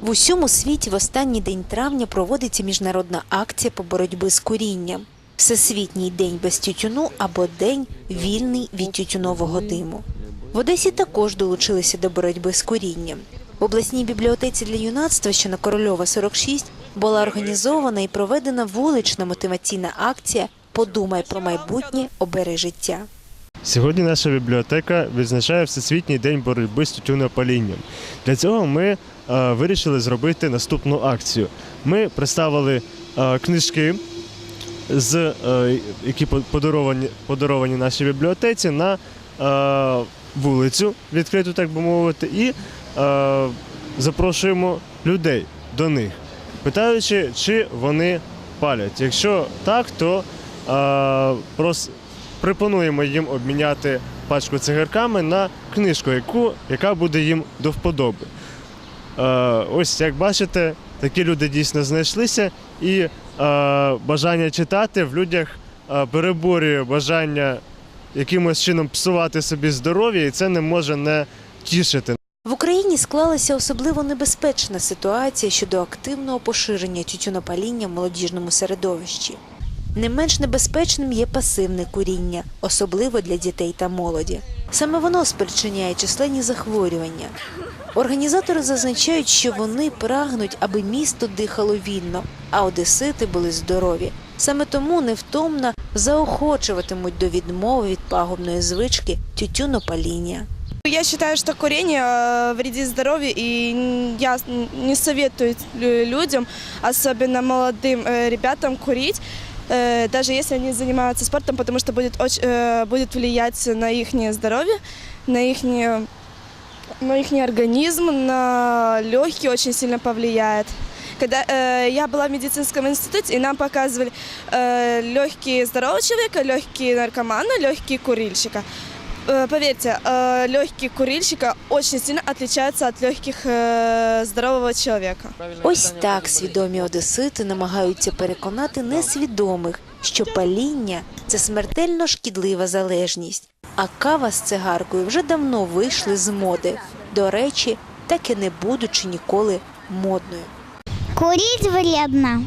В усьому світі в останній день травня проводиться міжнародна акція по боротьбі з курінням. Всесвітній день без тютюну або день вільний від тютюнового диму. В Одесі також долучилися до боротьби з курінням. В обласній бібліотеці для юнацтва, що на Корольова 46, була організована і проведена вулична мотиваційна акція Подумай про майбутнє, обери життя. Сьогодні наша бібліотека відзначає Всесвітній день боротьби з тютюнопалінням. Для цього ми е, вирішили зробити наступну акцію. Ми представили е, книжки, з, е, які подаровані, подаровані нашій бібліотеці на вулицю, відкриту, так би мовити, і запрошуємо людей до них, питаючи, чи вони палять. Якщо так, то е, прос- пропонуємо їм обміняти пачку цигарками на книжку, яку, яка буде їм до вподоби. Е, ось як бачите, такі люди дійсно знайшлися, і е, бажання читати в людях е, переборює бажання якимось чином псувати собі здоров'я, і це не може не тішити. В Україні склалася особливо небезпечна ситуація щодо активного поширення тютюнопаління в молодіжному середовищі. Не менш небезпечним є пасивне куріння, особливо для дітей та молоді. Саме воно спричиняє численні захворювання. Організатори зазначають, що вони прагнуть, аби місто дихало вільно, а одесити були здорові. Саме тому невтомно заохочуватимуть до відмови від пагубної звички тютюнопаління. Я считаю, что курение э, вредит здоровью, и н- я с- не советую лю- людям, особенно молодым э, ребятам, курить, э, даже если они занимаются спортом, потому что будет, оч- э, будет влиять на их здоровье, на их на их организм, на легкие очень сильно повлияет. Когда э, я была в медицинском институте, и нам показывали э, легкие здорового человека, легкие наркомана, легкие курильщика. Э, Поверьте, э, легкие курильщика очень сильно отличаются от легких э, здорового человека. Ось так свідомі одесити намагаються переконати несвідомих, що паління це смертельно шкідлива залежність, а кава з цигаркою вже давно вийшли з моди. До речі, так і не будучи ніколи модною. Курить вредно.